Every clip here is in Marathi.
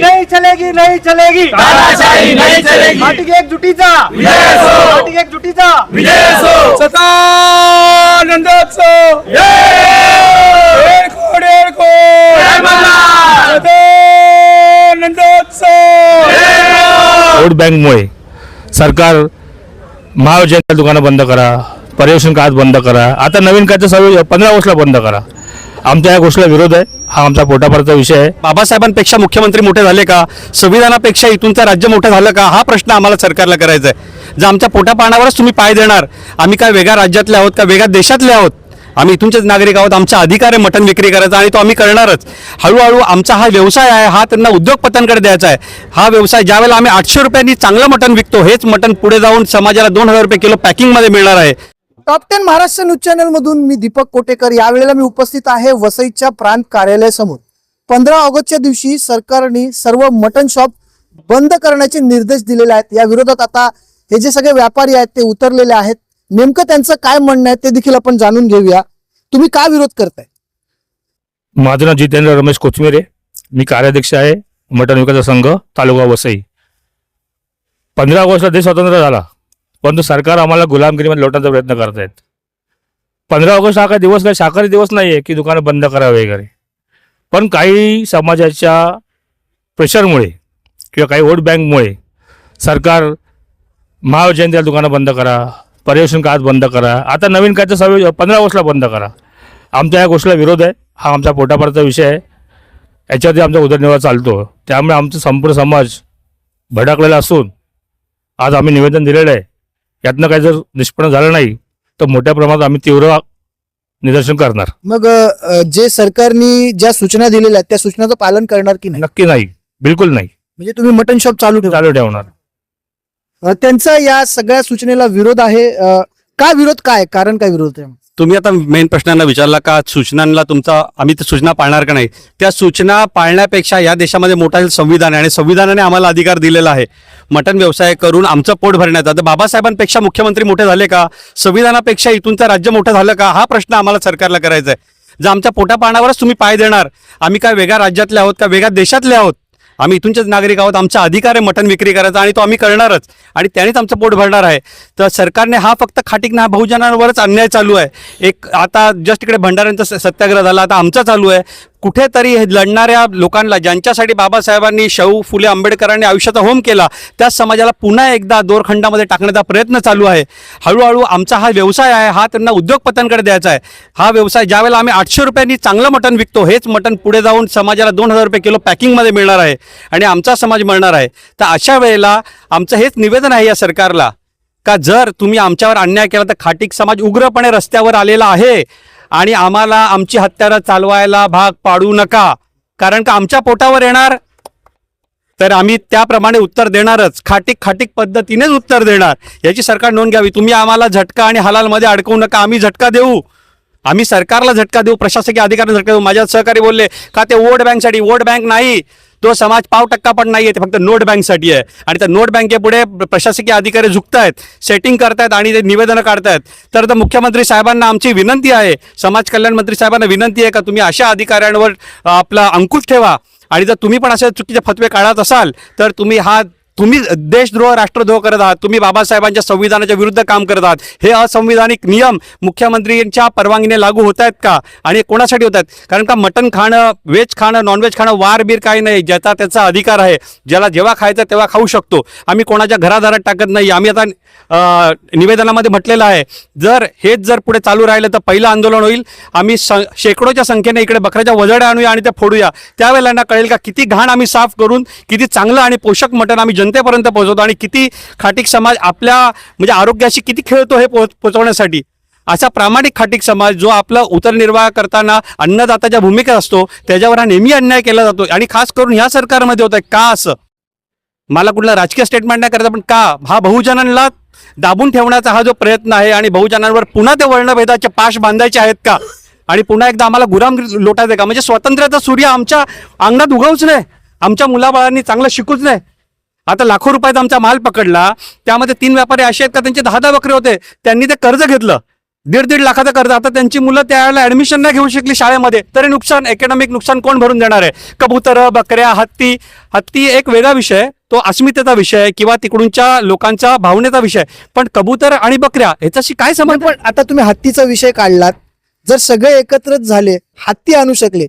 नहीं चलेगी नहीं चलेगी। तानाशाही नहीं चलेगी. पार्टी एकजुटीचा। विजय असो. पार्टी एकजुटीचा। विजय असो। एळकोट, एळकोट. वोट बँकमुळे सरकार महाविजयच्या दुकानं बंद करा पर्यवेक्षण काळात बंद करा आता नवीन काय तर सर्व पंधरा ऑगस्टला बंद करा. आमच्या या गोष्टीला विरोध आहे. हा आमचा पोटापारचा विषय आहे. बाबासाहेबांपेक्षा मुख्यमंत्री मोठे झाले का? संविधानापेक्षा इथूनचं राज्य मोठं झालं का? हा प्रश्न आम्हाला सरकारला करायचा आहे. जर आमच्या पोटापाण्यावरच तुम्ही पाय देणार आम्ही काय वेगळ्या राज्यातले आहोत का? वेगळ्या देशातले आहोत? आम्ही इथूनचेच नागरिक आहोत आमचा अधिकार आहे मटण विक्री करायचा आणि तो आम्ही करणारच. हळूहळू आमचा हा व्यवसाय आहे हा त्यांना उद्योगपत्यांकडे द्यायचा आहे. हा व्यवसाय ज्यावेळेला आम्ही आठशे रुपयांनी चांगलं मटण विकतो हेच मटण पुढे जाऊन समाजाला दोन हजार रुपये किलो पॅकिंगमध्ये मिळणार आहे. Top ten Maharashtra news channel मधून मी दीपक कोटेकर. यावेळेला मी उपस्थित आहे वसईच्या प्रांत कार्यालयासमोर. पंधरा ऑगस्टच्या दिवशी सरकारने सर्व मटन शॉप बंद करण्याचे निर्देश दिलेले आहेत. या विरोधात आता हे जे सगळे व्यापारी आहेत ते उतरलेले आहेत. नेमकं त्यांचं काय म्हणणं आहे ते देखील आपण जाणून घेऊया. तुम्ही का विरोध करताय? माझं नाव जितेंद्र रमेश कोथमिरे. मी कार्याध्यक्ष आहे. मटण विकास संघ तालुका वसई. पंधरा ऑगस्टला देश स्वतंत्र झाला. परंतु सरकार आम्हाला गुलामगिरीमध्ये लोटण्याचा प्रयत्न करत आहेत पंधरा ऑगस्ट हा काही दिवस नाही शाकाहारी दिवस नाही आहे की दुकानं बंद करा वगैरे. पण काही समाजाच्या प्रेशरमुळे किंवा काही वोट बँकमुळे सरकार महाजयंतीला दुकानं बंद करा पर्यवेक्षण काळात बंद करा आता नवीन काय तर सव्वीस पंधरा ऑगस्टला बंद करा. आमच्या या गोष्टीला विरोध आहे हा आमचा पोटापारचा विषय आहे. याच्यावरती आमचा उदरनिर्वाह चालतो. त्यामुळे आमचा संपूर्ण समाज भडकलेला असून आज आम्ही निवेदन दिलेलं आहे यातनं काही जर निष्पन्न झालं नाही तर मोठ्या प्रमाणात आम्ही तीव्र निदर्शन करणार. मग अ, जे सरकारने ज्या सूचना दिलेल्या आहेत त्या सूचनाचं पालन करणार की नाही? नक्की नाही. बिलकुल नाही. म्हणजे तुम्ही मटन शॉप चालू ठेवा. चालू ठेवणार. अ, त्यांचा या सगळ्या सूचनेला विरोध आहे. अ, का विरोध? काय? कारण काय विरोध आहे? तुम्ही आता मेन प्रश्नांना विचारला का? सूचनांना तुमचा आम्ही सूचना पाळणार का नाही? त्या सूचना पाळण्यापेक्षा या देशामध्ये मोठा संविधान आहे आणि संविधानाने आम्हाला अधिकार दिलेला आहे. मटण व्यवसाय करून आमचं पोट भरण्याचा. तर बाबासाहेबांपेक्षा मुख्यमंत्री मोठे झाले का? संविधानापेक्षा इथूनचं राज्य मोठं झालं का? हा प्रश्न आम्हाला सरकारला करायचा आहे. जर आमच्या पोटापाण्यावरच तुम्ही पाय देणार. आम्ही काय वेगळ्या राज्यातले आहोत का? वेगळ्या देशातले आहोत? आम्ही इथूनचेच नागरिक आहोत. आमचा अधिकार आहे मटण विक्री करायचा आणि तो आम्ही करणारच. आणि त्यानेच आमचं पोट भरणार आहे. तर सरकारने हा फक्त खाटीक ना बहुजनांवरच अन्याय चालू आहे. एक आता जस्ट इकडे भंडाऱ्यांचा स- सत्याग्रह झाला. आता आमचा चालू आहे. कुठेतरी हे लढणाऱ्या लोकांना ज्यांच्यासाठी बाबासाहेबांनी शाहू फुले आंबेडकरांनी आयुष्याचा होम केला त्याच समाजाला पुन्हा एकदा दोरखंडामध्ये टाकण्याचा प्रयत्न चालू आहे. हळूहळू आमचा हा व्यवसाय आहे हा त्यांना उद्योगपत्यांकडे द्यायचा आहे. हा व्यवसाय ज्यावेळेला आम्ही आठशे रुपयांनी चांगलं मटण विकतो हेच मटण पुढे जाऊन समाजाला दोन हजार रुपये किलो पॅकिंगमध्ये मिळणार आहे आणि आमचा समाज मिळणार आहे. तर अशा वेळेला आमचं हेच निवेदन आहे या सरकारला का जर तुम्ही आमच्यावर अन्याय केला तर खाटीक समाज उग्रपणे रस्त्यावर आलेला आहे. आणि आम्हाला आमची हत्यारं चालवायला भाग पाडू नका. कारण का आमच्या पोटावर येणार? तर आम्ही त्याप्रमाणे उत्तर देणारच. खाटीक खाटीक पद्धतीनेच उत्तर देणार. याची सरकार नोंद घ्यावी. तुम्ही आम्हाला झटका आणि हलालमध्ये अडकवू नका. आम्ही झटका देऊ. आम्ही सरकारला झटका देऊ. प्रशासकीय अधिकाऱ्यांना झटका देऊ. माझ्या सहकारी बोलले का ते वोट बँकसाठी? वोट बँक नाही. तो समाज पाव टक्का पण नाही ते फक्त नोट बँकसाठी आहे. आणि त्या नोट बँकेपुढे प्रशासकीय अधिकारी झुकतायत सेटिंग करतायत आणि ते निवेदनं काढतायत. तर तर मुख्यमंत्री साहेबांना आमची विनंती आहे समाज कल्याण मंत्री साहेबांना विनंती आहे का तुम्ही अशा अधिकाऱ्यांवर आपला अंकुश ठेवा. आणि जर तुम्ही पण असे चुकीचे फतवे काढत असाल तर तुम्ही हा तुम्ही देशद्रोह राष्ट्रद्रोह करत आहात तुम्ही बाबासाहेबांच्या संविधानाच्या विरुद्ध काम करत आहात हे असंविधानिक नियम मुख्यमंत्र्यांच्या परवानगीने लागू होत आहेत का? आणि कोणासाठी होत आहेत? कारण का मटण खाणं व्हेज खाणं नॉनव्हेज खाणं वार बीर काही नाही ज्याचा त्याचा अधिकार आहे. ज्याला जेव्हा खायचं तेव्हा खाऊ शकतो. आम्ही कोणाच्या घरादारात टाकत नाही. आम्ही आता निवेदनामध्ये म्हटलेलं आहे. जर हेच जर पुढे चालू राहिलं तर पहिलं आंदोलन होईल. आम्ही शेकडोच्या संख्येने इकडे बकऱ्याच्या वजड्या आणूया आणि त्या फोडूया. त्यावेळेला कळेल का किती घाण आम्ही साफ करून किती चांगलं आणि पोषक मटण आम्ही जनतेपर्यंत पोहोचवतो आणि किती खाटीक समाज आपल्या म्हणजे आरोग्याशी किती खेळतो हे पोहोचवण्यासाठी पोचवण्यासाठी. असा प्रामाणिक खाटीक समाज जो आपला उदरनिर्वाह करताना अन्नदाताच्या भूमिकेत असतो त्याच्यावर हा नेहमी अन्याय केला जातो. आणि खास करून ह्या सरकारमध्ये होत आहे का असं? मला कुठला राजकीय स्टेटमेंट नाही करायचं पण का? हा बहुजनांना दाबून ठेवण्याचा हा जो प्रयत्न आहे आणि बहुजनांवर पुन्हा ते वर्णभेदाचे पाश बांधायचे आहेत का? आणि पुन्हा एकदा आम्हाला गुराम लोटायचं का? म्हणजे स्वातंत्र्याचा सूर्य आमच्या अंगणात उगवूच नाही. आमच्या मुलाबाळांनी चांगलं शिकूच नाही. आता लाखो रुपयाचा आमचा माल पकडला. त्यामध्ये तीन व्यापारी असे आहेत का? त्यांचे दहा दहा बकरे होते. त्यांनी ते कर्ज घेतलं. दीड दीड लाखाचं कर्ज. आता त्यांची मुलं त्यावेळेला ऍडमिशन नाही घेऊ शकली शाळेमध्ये. तरी नुकसान एकॅडमिक नुकसान कोण भरून देणार आहे? कबुतर बकऱ्या हत्ती. हत्ती एक वेगळा विषय तो अस्मितेचा विषय किंवा तिकडूनच्या लोकांच्या भावनेचा विषय पण कबूतर आणि बकऱ्या ह्याच्याशी काय संबंध? पण आता तुम्ही हत्तीचा विषय काढलात. जर सगळे एकत्रच झाले हत्ती आणू शकले.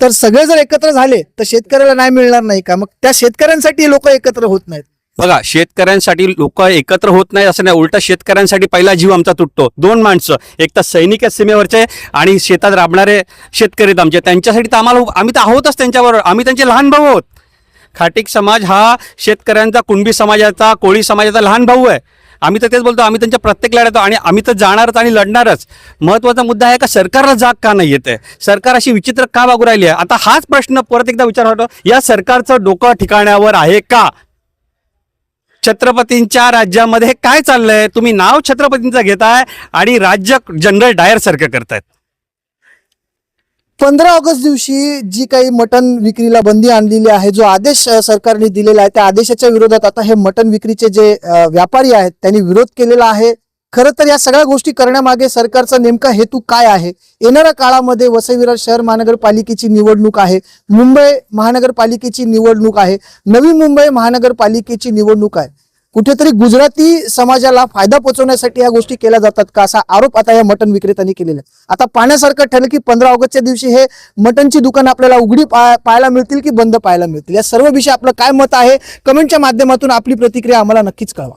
तर सगळे जर एकत्र झाले तर शेतकऱ्याला नाही मिळणार नाही का? मग त्या शेतकऱ्यांसाठी लोक एकत्र होत नाहीत. बघा शेतकऱ्यांसाठी लोक एकत्र होत नाही असं नाही. उलटा शेतकऱ्यांसाठी पहिला जीव आमचा तुटतो. दोन माणसं एक तर सैनिक आहेत सीमेवरचे आणि शेतात राबणारे शेतकरी आमचे. त्यांच्यासाठी तर आम्हाला आम्ही तर आहोतच त्यांच्याबरोबर. आम्ही त्यांचे लहान भाऊ आहोत. खाटिक समाज हा शेतकऱ्यांचा कुणबी समाजाचा कोळी समाजाचा लहान भाऊ आहे. आम्ही तर तेच बोलतो आम्ही त्यांच्या प्रत्येक लढ्यात आणि आम्ही तर जाणारच आणि लढणारच. महत्त्वाचा मुद्दा आहे का सरकारला जाग का नाही येते? सरकार अशी विचित्र का वागू राहिली आहे? आता हाच प्रश्न परत एकदा विचार होतो या सरकारचं डोकं ठिकाण्यावर आहे का? छत्रपतींच्या राज्यामध्ये हे काय चाललंय? तुम्ही नाव छत्रपतींचं घेताय आणि राज्य जनरल डायर सारखं करतायत. पंधरा ऑगस्ट दिवशी जी काही मटन विक्रीला बंदी आणलेली आहे जो आदेश सरकारने दिलेला आहे त्या आदेशाच्या विरोधात आता हे मटण विक्रीचे जे व्यापारी आहेत त्यांनी विरोध केलेला आहे. खरं तर या सगळ्या गोष्टी करण्यामागे सरकारचा नेमका हेतू काय आहे? येणाऱ्या काळामध्ये वसईविरार शहर महानगरपालिकेची निवडणूक आहे मुंबई महानगरपालिकेची निवडणूक आहे नवी मुंबई महानगरपालिकेची निवडणूक आहे. कुठेतरी गुजराती समाजाला फायदा पोहोचवण्यासाठी या गोष्टी केल्या जातात का असा आरोप आता या मटन विक्रेत्यांनी केलेला आहे. आता पाहण्यासारखं ठरलं की पंधरा ऑगस्टच्या दिवशी हे मटनची दुकान आपल्याला उघडी पा- पाहायला मिळतील की बंद पाहायला मिळतील? या सर्व विषयी आपलं काय मत आहे? कमेंटच्या माध्यमातून आपली प्रतिक्रिया आम्हाला नक्कीच कळवा.